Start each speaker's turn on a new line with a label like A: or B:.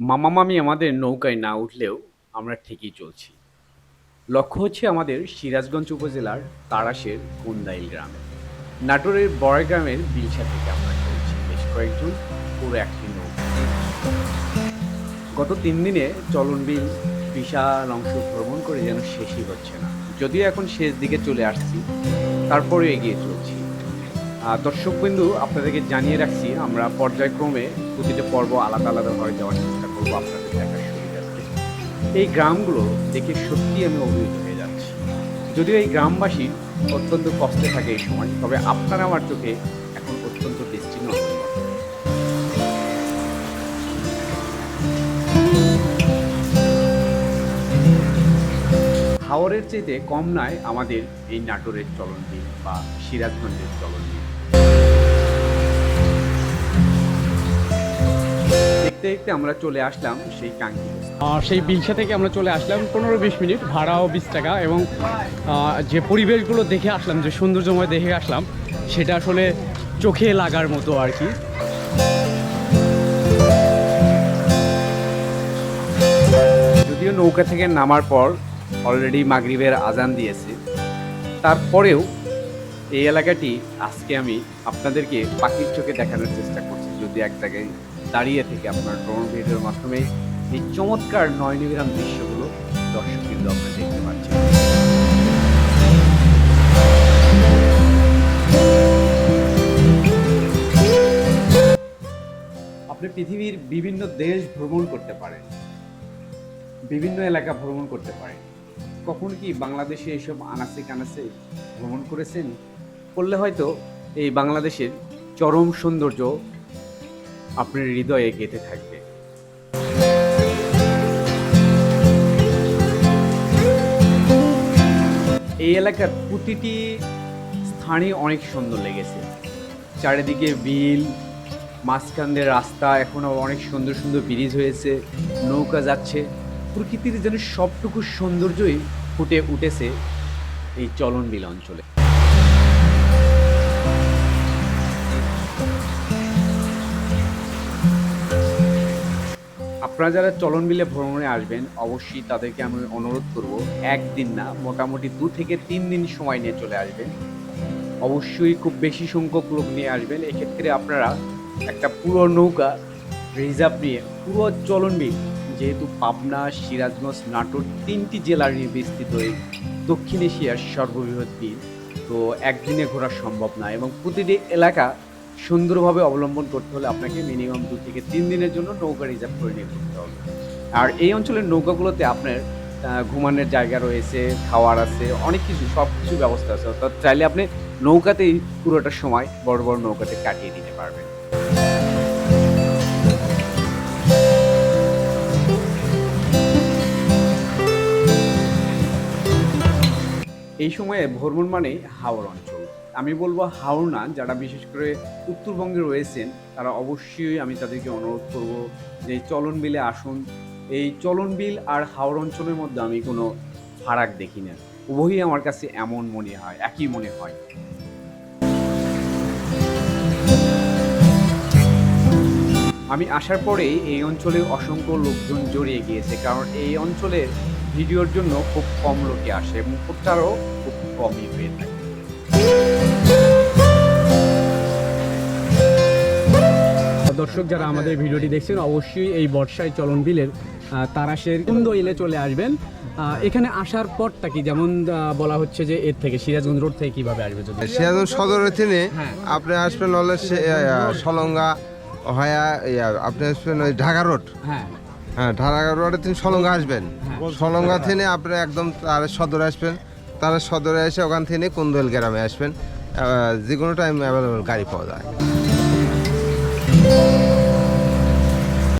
A: মামা মামি।
B: আমাদের নৌকায় না উঠলেও আমরা ঠিকই চলছি। লক্ষ্য হচ্ছে আমাদের সিরাজগঞ্জ উপজেলার তারাশের কুন্দাইল গ্রামে। নাটোরের বড় গ্রামের বিলসা থেকে আমরা চলছি। বেশ কয়েকজন পুরো একটি নৌকা। গত তিন দিনে চলনবিল বিশাল অংশ ভ্রমণ করে যেন শেষই হচ্ছে না। যদিও এখন শেষ দিকে চলে আসছি, তারপরেও এগিয়ে চলছি। দর্শকবিন্দু, আপনাদেরকে জানিয়ে রাখছি, আমরা পর্যায়ক্রমে প্রতিটা পর্ব আলাদা আলাদাভাবে দেওয়ার চেষ্টা করব আপনাদের দেখার সুবিধার্থে। এই গ্রামগুলো দেখে সত্যি আমি অভিভূত হয়ে যাচ্ছি। যদিও এই গ্রামবাসী অত্যন্ত কষ্টে থাকে এই সময়, তবে আপনার আমার চোখে এখন অত্যন্ত দৃষ্টিনন্দন হাওরের চেয়েতে কম নয় আমাদের এই নাটোরের চলনবিল বা সিরাজগঞ্জের চলনবিল। দেখতে দেখতে আমরা চলে আসলাম সেই কাঙ্ক্ষিত
A: সেই বিলসা থেকে আমরা চলে আসলাম পনেরো বিশ মিনিট ভাড়াও বিশ টাকা এবং যে পরিবেশগুলো দেখে আসলাম যে সৌন্দর্যময় দেখে আসলাম সেটা আসলে চোখে লাগার মতো আর কি।
B: যদিও নৌকা থেকে নামার পর অলরেডি মাগরিবের আজান দিয়েছে তারপরেও এই এলাকাটি আজকে আমি আপনাদেরকে পাখির চোখে দেখানোর চেষ্টা করছি যদি এক জায়গায় দাঁড়িয়ে থেকে আপনার ড্রোন ভিডিওর মাধ্যমে এই চমৎকার নয়নিবিরাম দৃশ্যগুলো দর্শক কিন্তু আপনারা দেখতে পাচ্ছেন আপনি পৃথিবীর বিভিন্ন দেশ ভ্রমণ করতে পারেন, বিভিন্ন এলাকা ভ্রমণ করতে পারেন। কখন কি বাংলাদেশে এসব আনাচে কানাচে ভ্রমণ করেছেন? করলে হয়তো এই বাংলাদেশের চরম সৌন্দর্য আপনার হৃদয়ে গেঁথে থাকবে। এই এলাকার প্রতিটি স্থানই অনেক সুন্দর লেগেছে। চারিদিকে বিল মাঝখান দিয়ে রাস্তা এখনও অনেক সুন্দর সুন্দর ব্রিজ হয়েছে, নৌকা যাচ্ছে। প্রকৃতির যেন সবটুকু সৌন্দর্যই ফুটে উঠেছে এই চলন বিল অঞ্চলে। আপনারা যারা চলন বিলে ভ্রমণে আসবেন, অবশ্যই তাদেরকে আমি অনুরোধ করব, একদিন না, মোটামুটি দু থেকে তিন দিন সময় নিয়ে চলে আসবেন। অবশ্যই খুব বেশি সংখ্যক লোক নিয়ে আসবেন। এক্ষেত্রে আপনারা একটা পুরো নৌকা রিজার্ভ নিয়ে পুরো চলনবিল, যেহেতু পাবনা, সিরাজগঞ্জ, নাটোর তিনটি জেলার নিয়ে বিস্তৃত এই দক্ষিণ এশিয়ার সর্ববৃহৎ বিল, তো একদিনে ঘোরা সম্ভব না এবং প্রতিটি এলাকা সুন্দরভাবে অবলম্বন করতে হলে আপনাকে মিনিমাম দু থেকে তিন দিনের জন্য নৌকা রিজার্ভ করে নিয়ে ঘুরতে হবে। আর এই অঞ্চলের নৌকাগুলোতে আপনার ঘুমানোর জায়গা রয়েছে, খাওয়ার আছে, অনেক কিছু, সব কিছু ব্যবস্থা আছে। অর্থাৎ চাইলে আপনি নৌকাতেই পুরোটা সময় বড় বড় নৌকাতে কাটিয়ে দিতে পারবেন। এই সময়ে ভ্রমণ মানে হাওড় অঞ্চল। আমি বলব হাওড়, যারা বিশেষ করে উত্তরবঙ্গে রয়েছেন, তারা অবশ্যই আমি তাদেরকে অনুরোধ করব যে চলন বিলে আসুন। এই চলন বিল আর হাওড় অঞ্চলের মধ্যে আমি কোনো ফারাক দেখি না। উভয়ই আমার কাছে এমন মনে হয়, একই মনে হয়। আমি আসার পরেই এই অঞ্চলে অসংখ্য লোকজন জড়িয়ে গিয়েছে, কারণ এই অঞ্চলের ভিডিওর জন্য খুব কম লোকে আসে এবং প্রচারও খুব কমই হয়ে থাকে।
A: দর্শক যারা আমাদের ভিডিওটি দেখছেন অবশ্যই এই বর্ষায় চলন বিলের তারাশের কুন্দ ইলে চলে আসবেন। এখানে আসার পরটা কি? যেমন বলা হচ্ছে যে এর থেকে সিরাজগঞ্জ রোড থেকে কীভাবে আসবে যদি?
C: সিরাজগঞ্জ সদরের থেকে
A: হ্যাঁ।
C: আপনি আসবেন হলে সলঙ্গা হয়া আপনি আসবেন ওই ঢাকা রোড।
A: হ্যাঁ।
C: হ্যাঁ ঢাকা রোডে তিনি সলঙ্গা আসবেন।
A: হ্যাঁ।
C: সলঙ্গা থেকে আপনি একদম তার সদরে আসবেন। তার সদরে এসে ওখান থেকে কুন্দল গ্রামে আসবেন। যে কোনো টাইম অ্যাভেলেবল গাড়ি পাওয়া যায়। Thank you.